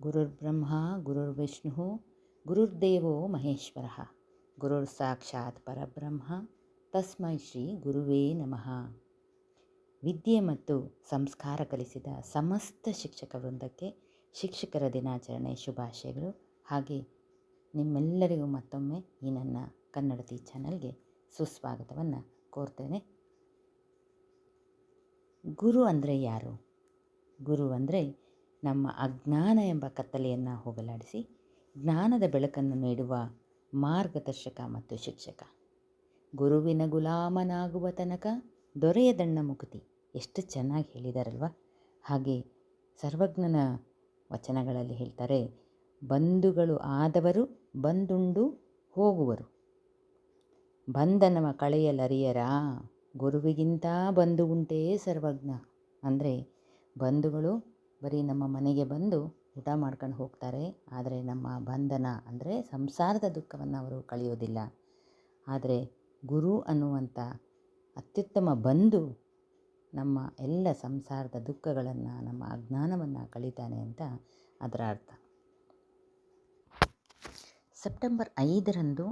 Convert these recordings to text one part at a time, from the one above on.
ಗುರುರ್ವಿಷ್ಣು ಗುರುರ್ದೇವೋ ಮಹೇಶ್ವರ ಗುರುರ್ ಸಾಕ್ಷಾತ್ ಪರಬ್ರಹ್ಮ ತಸ್ಮೈ ಶ್ರೀ ಗುರುವೇ ನಮಃ ವಿದ್ಯೆ ಮತ್ತು ಸಂಸ್ಕಾರ ಕಲಿಸಿದ ಸಮಸ್ತ ಶಿಕ್ಷಕ ವೃಂದಕ್ಕೆ ಶಿಕ್ಷಕರ ದಿನಾಚರಣೆ ಶುಭಾಶಯಗಳು. ಹಾಗೆ ನಿಮ್ಮೆಲ್ಲರಿಗೂ ಮತ್ತೊಮ್ಮೆ ಈ ನನ್ನ ಕನ್ನಡತಿ ಚಾನಲ್ಗೆ ಸುಸ್ವಾಗತವನ್ನು ಕೋರ್ತೇನೆ. ಗುರು ಅಂದರೆ ಯಾರು? ಗುರು ಅಂದರೆ ನಮ್ಮ ಅಜ್ಞಾನ ಎಂಬ ಕತ್ತಲೆಯನ್ನು ಹೋಗಲಾಡಿಸಿ ಜ್ಞಾನದ ಬೆಳಕನ್ನು ನೀಡುವ ಮಾರ್ಗದರ್ಶಕ ಮತ್ತು ಶಿಕ್ಷಕ. ಗುರುವಿನ ಗುಲಾಮನಾಗುವ ತನಕ ದೊರೆಯದಣ್ಣ ಮುಕುತಿ ಎಷ್ಟು ಚೆನ್ನಾಗಿ ಹೇಳಿದಾರಲ್ವ? ಹಾಗೆ ಸರ್ವಜ್ಞನ ವಚನಗಳಲ್ಲಿ ಹೇಳ್ತಾರೆ, ಬಂಧುಗಳು ಆದವರು ಬಂದುಂಡು ಹೋಗುವರು. ಬಂಧನವ ಕಳೆಯಲರಿಯರ? ಗುರುವಿಗಿಂತ ಬಂಧು ಉಂಟೇ ಸರ್ವಜ್ಞ. ಅಂದರೆ ಬಂಧುಗಳು ಬರೀ ನಮ್ಮ ಮನೆಗೆ ಬಂದು ಊಟ ಮಾಡ್ಕೊಂಡು ಹೋಗ್ತಾರೆ. ಆದರೆ ನಮ್ಮ ಬಂಧನ ಅಂದರೆ ಸಂಸಾರದ ದುಃಖವನ್ನು ಅವರು ಕಳೆಯೋದಿಲ್ಲ. ಆದರೆ ಗುರು ಅನ್ನುವಂಥ ಅತ್ಯುತ್ತಮ ಬಂಧು ನಮ್ಮ ಎಲ್ಲ ಸಂಸಾರದ ದುಃಖಗಳನ್ನು, ನಮ್ಮ ಅಜ್ಞಾನವನ್ನು ಕಳೀತಾನೆ ಅಂತ ಅದರ ಅರ್ಥ. ಸೆಪ್ಟೆಂಬರ್ ಐದರಂದು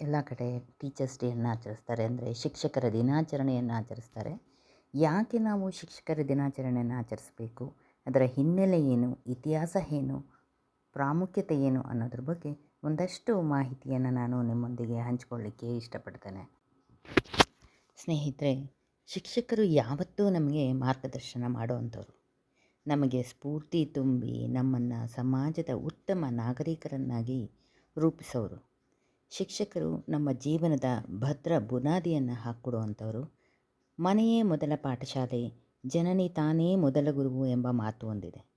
ಎಲ್ಲ ಕಡೆ ಟೀಚರ್ಸ್ ಡೇಯನ್ನು ಆಚರಿಸ್ತಾರೆ. ಅಂದರೆ ಶಿಕ್ಷಕರ ದಿನಾಚರಣೆಯನ್ನು ಆಚರಿಸ್ತಾರೆ. ಯಾಕೆ ನಾವು ಶಿಕ್ಷಕರ ದಿನಾಚರಣೆಯನ್ನು ಆಚರಿಸಬೇಕು? ಅದರ ಹಿನ್ನೆಲೆ ಏನು, ಇತಿಹಾಸ ಏನು, ಪ್ರಾಮುಖ್ಯತೆ ಏನು ಅನ್ನೋದ್ರ ಬಗ್ಗೆ ಒಂದಷ್ಟು ಮಾಹಿತಿಯನ್ನು ನಾನು ನಿಮ್ಮೊಂದಿಗೆ ಹಂಚಿಕೊಳ್ಳಿಕ್ಕೆ ಇಷ್ಟಪಡ್ತೇನೆ. ಸ್ನೇಹಿತರೆ, ಶಿಕ್ಷಕರು ಯಾವತ್ತೂ ನಮಗೆ ಮಾರ್ಗದರ್ಶನ ಮಾಡುವಂಥವ್ರು. ನಮಗೆ ಸ್ಫೂರ್ತಿ ತುಂಬಿ ನಮ್ಮನ್ನು ಸಮಾಜದ ಉತ್ತಮ ನಾಗರಿಕರನ್ನಾಗಿ ರೂಪಿಸೋರು. ಶಿಕ್ಷಕರು ನಮ್ಮ ಜೀವನದ ಭದ್ರ ಬುನಾದಿಯನ್ನು ಹಾಕ್ಕೊಡುವಂಥವ್ರು. ಮನೆಯೇ ಮೊದಲ ಪಾಠಶಾಲೆ ಜನನಿ ತಾನೇ ಮೊದಲ ಗುರುವು ಎಂಬ ಮಾತು ಹೊಂದಿದೆ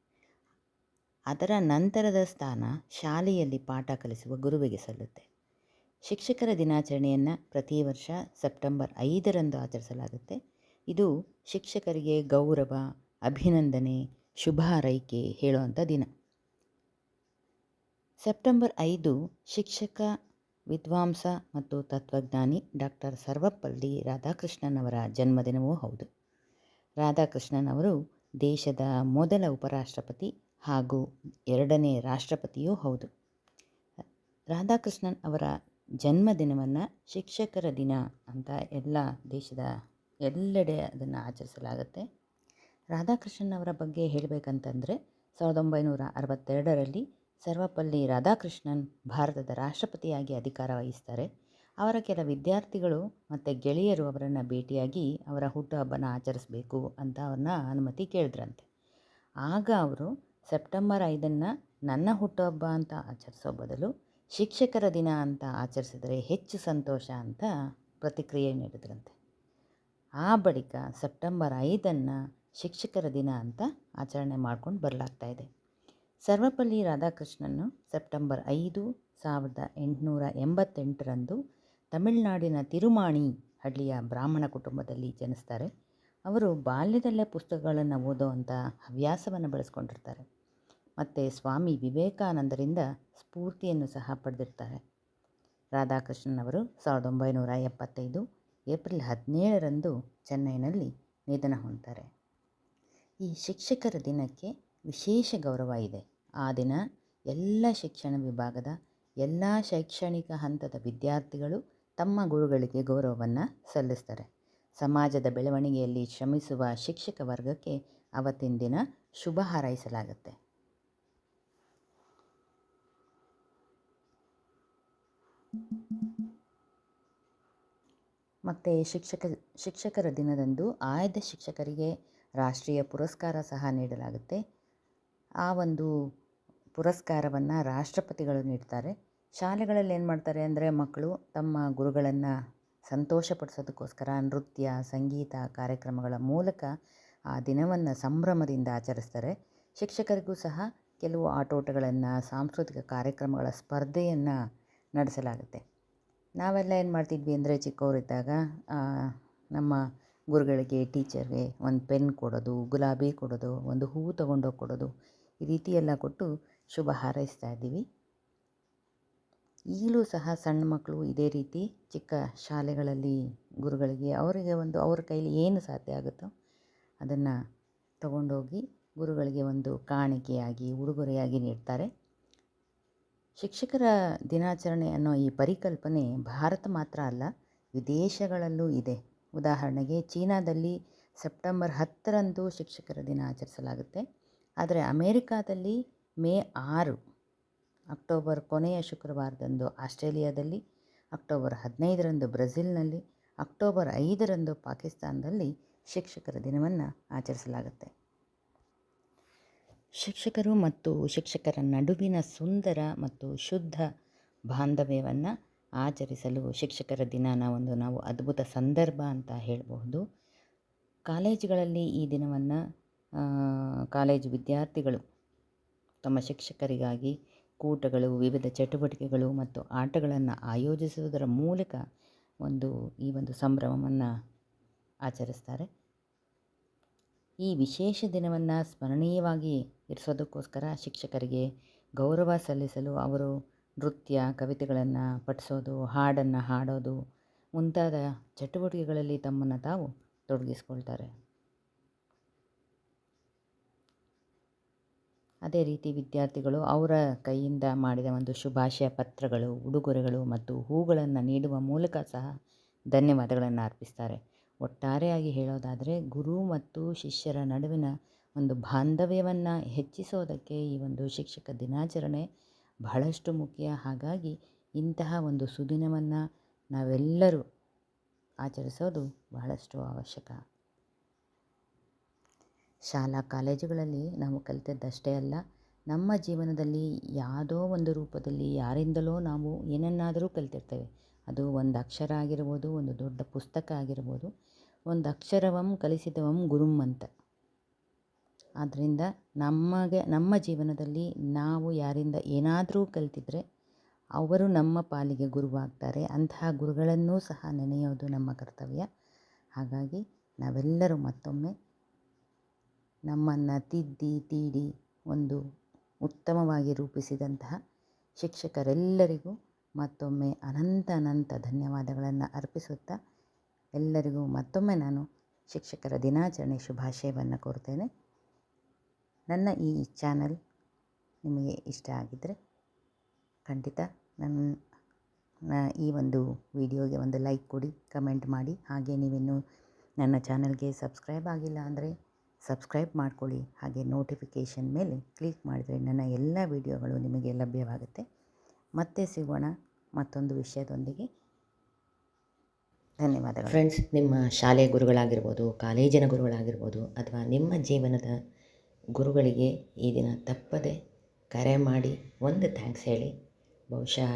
ಅದರ ನಂತರದ ಸ್ಥಾನ ಶಾಲೆಯಲ್ಲಿ ಪಾಠ ಕಲಿಸುವ ಗುರುವಿಗೆ ಸಲ್ಲುತ್ತೆ. ಶಿಕ್ಷಕರ ದಿನಾಚರಣೆಯನ್ನು ಪ್ರತಿ ವರ್ಷ ಸೆಪ್ಟೆಂಬರ್ ಐದರಂದು ಆಚರಿಸಲಾಗುತ್ತೆ. ಇದು ಶಿಕ್ಷಕರಿಗೆ ಗೌರವ, ಅಭಿನಂದನೆ, ಶುಭ ಹಾರೈಕೆ ಹೇಳುವಂಥ ದಿನ. ಸೆಪ್ಟೆಂಬರ್ ಐದು ಶಿಕ್ಷಕ, ವಿದ್ವಾಂಸ ಮತ್ತು ತತ್ವಜ್ಞಾನಿ ಡಾಕ್ಟರ್ ಸರ್ವಪಲ್ಲಿ ರಾಧಾಕೃಷ್ಣನವರ ಜನ್ಮದಿನವೂ ಹೌದು. ರಾಧಾಕೃಷ್ಣನ್ ಅವರು ದೇಶದ ಮೊದಲ ಉಪರಾಷ್ಟ್ರಪತಿ ಹಾಗೂ ಎರಡನೇ ರಾಷ್ಟ್ರಪತಿಯೂ ಹೌದು. ರಾಧಾಕೃಷ್ಣನ್ ಅವರ ಜನ್ಮದಿನವನ್ನು ಶಿಕ್ಷಕರ ದಿನ ಅಂತ ಎಲ್ಲ ದೇಶದ ಎಲ್ಲೆಡೆ ಅದನ್ನು ಆಚರಿಸಲಾಗುತ್ತೆ. ರಾಧಾಕೃಷ್ಣನ್ ಅವರ ಬಗ್ಗೆ ಹೇಳಬೇಕಂತಂದರೆ ಸಾವಿರದ ಒಂಬೈನೂರ ಅರವತ್ತೆರಡರಲ್ಲಿ ಸರ್ವಪಲ್ಲಿ ರಾಧಾಕೃಷ್ಣನ್ ಭಾರತದ ರಾಷ್ಟ್ರಪತಿಯಾಗಿ ಅಧಿಕಾರ ವಹಿಸ್ತಾರೆ. ಅವರ ಕೆಲ ವಿದ್ಯಾರ್ಥಿಗಳು ಮತ್ತು ಗೆಳೆಯರು ಅವರನ್ನು ಭೇಟಿಯಾಗಿ ಅವರ ಹುಟ್ಟುಹಬ್ಬನ ಆಚರಿಸಬೇಕು ಅಂತ ಅವ್ರನ್ನ ಅನುಮತಿ ಕೇಳಿದ್ರಂತೆ. ಆಗ ಅವರು, ಸೆಪ್ಟೆಂಬರ್ ಐದನ್ನು ನನ್ನ ಹುಟ್ಟುಹಬ್ಬ ಅಂತ ಆಚರಿಸೋ ಬದಲು ಶಿಕ್ಷಕರ ದಿನ ಅಂತ ಆಚರಿಸಿದರೆ ಹೆಚ್ಚು ಸಂತೋಷ ಅಂತ ಪ್ರತಿಕ್ರಿಯೆ ನೀಡಿದ್ರಂತೆ. ಆ ಬಳಿಕ ಸೆಪ್ಟೆಂಬರ್ ಐದನ್ನು ಶಿಕ್ಷಕರ ದಿನ ಅಂತ ಆಚರಣೆ ಮಾಡ್ಕೊಂಡು ಬರಲಾಗ್ತಾ ಇದೆ. ಸರ್ವಪಲ್ಲಿ ರಾಧಾಕೃಷ್ಣನ್ನು ಸೆಪ್ಟೆಂಬರ್ ಐದು ಸಾವಿರದ ಎಂಟುನೂರ ಎಂಬತ್ತೆಂಟರಂದು ತಮಿಳುನಾಡಿನ ತಿರುಮಾಣಿ ಹಳ್ಳಿಯ ಬ್ರಾಹ್ಮಣ ಕುಟುಂಬದಲ್ಲಿ ಜನಿಸ್ತಾರೆ. ಅವರು ಬಾಲ್ಯದಲ್ಲೇ ಪುಸ್ತಕಗಳನ್ನು ಓದೋವಂಥ ಹವ್ಯಾಸವನ್ನು ಬೆಳೆಸ್ಕೊಂಡಿರ್ತಾರೆ. ಮತ್ತು ಸ್ವಾಮಿ ವಿವೇಕಾನಂದರಿಂದ ಸ್ಫೂರ್ತಿಯನ್ನು ಸಹ ಪಡೆದಿರ್ತಾರೆ. ರಾಧಾಕೃಷ್ಣನ್ ಅವರು ಸಾವಿರದ ಒಂಬೈನೂರ ಎಪ್ಪತ್ತೈದು ಏಪ್ರಿಲ್ ಹದಿನೇಳರಂದು ಚೆನ್ನೈನಲ್ಲಿ ನಿಧನ ಹೊಂದ್ತಾರೆ. ಈ ಶಿಕ್ಷಕರ ದಿನಕ್ಕೆ ವಿಶೇಷ ಗೌರವ ಇದೆ. ಆ ದಿನ ಎಲ್ಲ ಶಿಕ್ಷಣ ವಿಭಾಗದ ಎಲ್ಲ ಶೈಕ್ಷಣಿಕ ಹಂತದ ವಿದ್ಯಾರ್ಥಿಗಳು ತಮ್ಮ ಗುರುಗಳಿಗೆ ಗೌರವವನ್ನು ಸಲ್ಲಿಸ್ತಾರೆ. ಸಮಾಜದ ಬೆಳವಣಿಗೆಯಲ್ಲಿ ಶ್ರಮಿಸುವ ಶಿಕ್ಷಕ ವರ್ಗಕ್ಕೆ ಅವತ್ತಿನ ದಿನ ಶುಭ ಹಾರೈಸಲಾಗುತ್ತೆ. ಮತ್ತು ಶಿಕ್ಷಕ, ಶಿಕ್ಷಕರ ದಿನದಂದು ಆಯ್ದ ಶಿಕ್ಷಕರಿಗೆ ರಾಷ್ಟ್ರೀಯ ಪುರಸ್ಕಾರ ಸಹ ನೀಡಲಾಗುತ್ತೆ. ಆ ಒಂದು ಪುರಸ್ಕಾರವನ್ನು ರಾಷ್ಟ್ರಪತಿಗಳು ನೀಡ್ತಾರೆ. ಶಾಲೆಗಳಲ್ಲಿ ಏನು ಮಾಡ್ತಾರೆ ಅಂದರೆ ಮಕ್ಕಳು ತಮ್ಮ ಗುರುಗಳನ್ನು ಸಂತೋಷಪಡಿಸೋದಕ್ಕೋಸ್ಕರ ನೃತ್ಯ, ಸಂಗೀತ ಕಾರ್ಯಕ್ರಮಗಳ ಮೂಲಕ ಆ ದಿನವನ್ನು ಸಂಭ್ರಮದಿಂದ ಆಚರಿಸ್ತಾರೆ. ಶಿಕ್ಷಕರಿಗೂ ಸಹ ಕೆಲವು ಆಟೋಟಗಳನ್ನು, ಸಾಂಸ್ಕೃತಿಕ ಕಾರ್ಯಕ್ರಮಗಳ ಸ್ಪರ್ಧೆಯನ್ನು ನಡೆಸಲಾಗುತ್ತೆ. ನಾವೆಲ್ಲ ಏನು ಮಾಡ್ತಿದ್ವಿ ಅಂದರೆ ಚಿಕ್ಕವರಿದ್ದಾಗ ನಮ್ಮ ಗುರುಗಳಿಗೆ, ಟೀಚರ್ಗೆ ಒಂದು ಪೆನ್ ಕೊಡೋದು, ಗುಲಾಬಿ ಕೊಡೋದು, ಒಂದು ಹೂವು ತೊಗೊಂಡೋಗಿ ಕೊಡೋದು ಈ ರೀತಿ ಎಲ್ಲ ಕೊಟ್ಟು ಶುಭ ಹಾರೈಸ್ತಾ ಇದ್ದೀವಿ. ಈಗಲೂ ಸಹ ಸಣ್ಣ ಮಕ್ಕಳು ಇದೇ ರೀತಿ ಚಿಕ್ಕ ಶಾಲೆಗಳಲ್ಲಿ ಗುರುಗಳಿಗೆ ಅವರಿಗೆ ಒಂದು, ಅವ್ರ ಕೈಲಿ ಏನು ಸಾಧ್ಯ ಆಗುತ್ತೋ ಅದನ್ನು ತಗೊಂಡೋಗಿ ಗುರುಗಳಿಗೆ ಒಂದು ಕಾಣಿಕೆಯಾಗಿ, ಉಡುಗೊರೆಯಾಗಿ ನೀಡ್ತಾರೆ. ಶಿಕ್ಷಕರ ದಿನಾಚರಣೆ ಅನ್ನೋ ಈ ಪರಿಕಲ್ಪನೆ ಭಾರತ ಮಾತ್ರ ಅಲ್ಲ, ವಿದೇಶಗಳಲ್ಲೂ ಇದೆ. ಉದಾಹರಣೆಗೆ ಚೀನಾದಲ್ಲಿ ಸೆಪ್ಟೆಂಬರ್ ಹತ್ತರಂದು ಶಿಕ್ಷಕರ ದಿನ ಆಚರಿಸಲಾಗುತ್ತೆ. ಆದರೆ ಅಮೇರಿಕಾದಲ್ಲಿ ಮೇ ಆರು ಅಕ್ಟೋಬರ್ ಕೊನೆಯ ಶುಕ್ರವಾರದಂದು ಆಸ್ಟ್ರೇಲಿಯಾದಲ್ಲಿ, ಅಕ್ಟೋಬರ್ ಹದಿನೈದರಂದು ಬ್ರೆಜಿಲ್ನಲ್ಲಿ, ಅಕ್ಟೋಬರ್ ಐದರಂದು ಪಾಕಿಸ್ತಾನದಲ್ಲಿ ಶಿಕ್ಷಕರ ದಿನವನ್ನು ಆಚರಿಸಲಾಗುತ್ತೆ. ಶಿಕ್ಷಕರು ಮತ್ತು ಶಿಕ್ಷಕರ ನಡುವಿನ ಸುಂದರ ಮತ್ತು ಶುದ್ಧ ಬಾಂಧವ್ಯವನ್ನು ಆಚರಿಸಲು ಶಿಕ್ಷಕರ ದಿನನ ಒಂದು ನಾವು ಅದ್ಭುತ ಸಂದರ್ಭ ಅಂತ ಹೇಳಬಹುದು. ಕಾಲೇಜುಗಳಲ್ಲಿ ಈ ದಿನವನ್ನು ಕಾಲೇಜು ವಿದ್ಯಾರ್ಥಿಗಳು ತಮ್ಮ ಶಿಕ್ಷಕರಿಗಾಗಿ ಕೂಟಗಳು ವಿವಿಧ ಚಟುವಟಿಕೆಗಳು ಮತ್ತು ಆಟಗಳನ್ನು ಆಯೋಜಿಸುವುದರ ಮೂಲಕ ಒಂದು, ಈ ಒಂದು ಸಂಭ್ರಮವನ್ನು ಆಚರಿಸ್ತಾರೆ. ಈ ವಿಶೇಷ ದಿನವನ್ನು ಸ್ಮರಣೀಯವಾಗಿ ಇರಿಸೋದಕ್ಕೋಸ್ಕರ ಶಿಕ್ಷಕರಿಗೆ ಗೌರವ ಸಲ್ಲಿಸಲು ಅವರು ನೃತ್ಯ, ಕವಿತೆಗಳನ್ನು ಪಠಿಸೋದು, ಹಾಡನ್ನು ಹಾಡೋದು ಮುಂತಾದ ಚಟುವಟಿಕೆಗಳಲ್ಲಿ ತಮ್ಮನ್ನು ತಾವು ತೊಡಗಿಸ್ಕೊಳ್ತಾರೆ. ಅದೇ ರೀತಿ ವಿದ್ಯಾರ್ಥಿಗಳು ಅವರ ಕೈಯಿಂದ ಮಾಡಿದ ಒಂದು ಶುಭಾಶಯ ಪತ್ರಗಳು, ಉಡುಗೊರೆಗಳು ಮತ್ತು ಹೂಗಳನ್ನು ನೀಡುವ ಮೂಲಕ ಸಹ ಧನ್ಯವಾದಗಳನ್ನು ಅರ್ಪಿಸ್ತಾರೆ. ಒಟ್ಟಾರೆಯಾಗಿ ಹೇಳೋದಾದರೆ ಗುರು ಮತ್ತು ಶಿಷ್ಯರ ನಡುವಿನ ಒಂದು ಬಾಂಧವ್ಯವನ್ನು ಹೆಚ್ಚಿಸೋದಕ್ಕೆ ಈ ಒಂದು ಶಿಕ್ಷಕ ದಿನಾಚರಣೆ ಬಹಳಷ್ಟು ಮುಖ್ಯ. ಹಾಗಾಗಿ ಇಂತಹ ಒಂದು ಸುದಿನವನ್ನು ನಾವೆಲ್ಲರೂ ಆಚರಿಸೋದು ಬಹಳಷ್ಟು ಅವಶ್ಯಕ. ಶಾಲಾ ಕಾಲೇಜುಗಳಲ್ಲಿ ನಾವು ಕಲಿತದ್ದಷ್ಟೇ ಅಲ್ಲ, ನಮ್ಮ ಜೀವನದಲ್ಲಿ ಯಾವುದೋ ಒಂದು ರೂಪದಲ್ಲಿ ಯಾರಿಂದಲೋ ನಾವು ಏನನ್ನಾದರೂ ಕಲಿತಿರ್ತೇವೆ. ಅದು ಒಂದು ಅಕ್ಷರ ಆಗಿರ್ಬೋದು, ಒಂದು ದೊಡ್ಡ ಪುಸ್ತಕ ಆಗಿರ್ಬೋದು, ಒಂದು ಅಕ್ಷರವಂ ಕಲಿಸಿದವಂ ಗುರುಂ ಅಂತ. ಆದ್ದರಿಂದ ನಮಗೆ, ನಮ್ಮ ಜೀವನದಲ್ಲಿ ನಾವು ಯಾರಿಂದ ಏನಾದರೂ ಕಲಿತಿದ್ರೆ ಅವರು ನಮ್ಮ ಪಾಲಿಗೆ ಗುರುವಾಗ್ತಾರೆ. ಅಂತಹ ಗುರುಗಳನ್ನೂ ಸಹ ನೆನೆಯೋದು ನಮ್ಮ ಕರ್ತವ್ಯ. ಹಾಗಾಗಿ ನಾವೆಲ್ಲರೂ ಮತ್ತೊಮ್ಮೆ ನಮ್ಮನ್ನು ತಿದ್ದಿ ತೀಡಿ ಒಂದು ಉತ್ತಮವಾಗಿ ರೂಪಿಸಿದಂತಹ ಶಿಕ್ಷಕರೆಲ್ಲರಿಗೂ ಮತ್ತೊಮ್ಮೆ ಅನಂತ ಅನಂತ ಧನ್ಯವಾದಗಳನ್ನು ಅರ್ಪಿಸುತ್ತಾ ಎಲ್ಲರಿಗೂ ಮತ್ತೊಮ್ಮೆ ನಾನು ಶಿಕ್ಷಕರ ದಿನಾಚರಣೆ ಶುಭಾಶಯವನ್ನು ಕೋರ್ತೇನೆ. ನನ್ನ ಈ ಚಾನಲ್ ನಿಮಗೆ ಇಷ್ಟ ಆಗಿದ್ದರೆ ಖಂಡಿತ ನನ್ನ ಈ ಒಂದು ವಿಡಿಯೋಗೆ ಒಂದು ಲೈಕ್ ಕೊಡಿ, ಕಮೆಂಟ್ ಮಾಡಿ. ಹಾಗೆ ನೀವಿನ್ನೂ ನನ್ನ ಚಾನಲ್ಗೆ ಸಬ್ಸ್ಕ್ರೈಬ್ ಆಗಿಲ್ಲ ಅಂದರೆ ಸಬ್ಸ್ಕ್ರೈಬ್ ಮಾಡ್ಕೊಳ್ಳಿ, ಹಾಗೆ ನೋಟಿಫಿಕೇಷನ್ ಮೇಲೆ ಕ್ಲಿಕ್ ಮಾಡಿದರೆ ನನ್ನ ಎಲ್ಲ ವಿಡಿಯೋಗಳು ನಿಮಗೆ ಲಭ್ಯವಾಗುತ್ತೆ. ಮತ್ತೆ ಸಿಗೋಣ ಮತ್ತೊಂದು ವಿಷಯದೊಂದಿಗೆ. ಧನ್ಯವಾದಗಳು. ಫ್ರೆಂಡ್ಸ್, ನಿಮ್ಮ ಶಾಲೆ ಗುರುಗಳಾಗಿರ್ಬೋದು, ಕಾಲೇಜಿನ ಗುರುಗಳಾಗಿರ್ಬೋದು, ಅಥವಾ ನಿಮ್ಮ ಜೀವನದ ಗುರುಗಳಿಗೆ ಈ ದಿನ ತಪ್ಪದೆ ಕರೆ ಮಾಡಿ ಒಂದು ಥ್ಯಾಂಕ್ಸ್ ಹೇಳಿ. ಬಹುಶಃ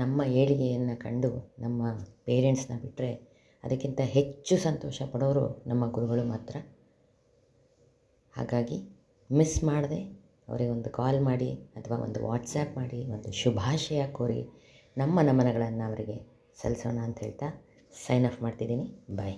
ನಮ್ಮ ಏಳಿಗೆಯನ್ನು ಕಂಡು ನಮ್ಮ ಪೇರೆಂಟ್ಸ್ನ ಬಿಟ್ಟರೆ ಅದಕ್ಕಿಂತ ಹೆಚ್ಚು ಸಂತೋಷ ಪಡೋರು ನಮ್ಮ ಗುರುಗಳು ಮಾತ್ರ. ಹಾಗಾಗಿ ಮಿಸ್ ಮಾಡದೆ. ಅವರಿಗೊಂದು ಕಾಲ್ ಮಾಡಿ ಅಥವಾ ಒಂದು ವಾಟ್ಸ್ಯಾಪ್ ಮಾಡಿ, ಒಂದು ಶುಭಾಶಯ ಕೋರಿ ನಮ್ಮ ನಮನಗಳನ್ನು ಅವರಿಗೆ ಸಲ್ಲಿಸೋಣ ಅಂತ ಹೇಳ್ತಾ ಸೈನ್ ಆಫ್ ಮಾಡ್ತಿದ್ದೀನಿ. ಬಾಯ್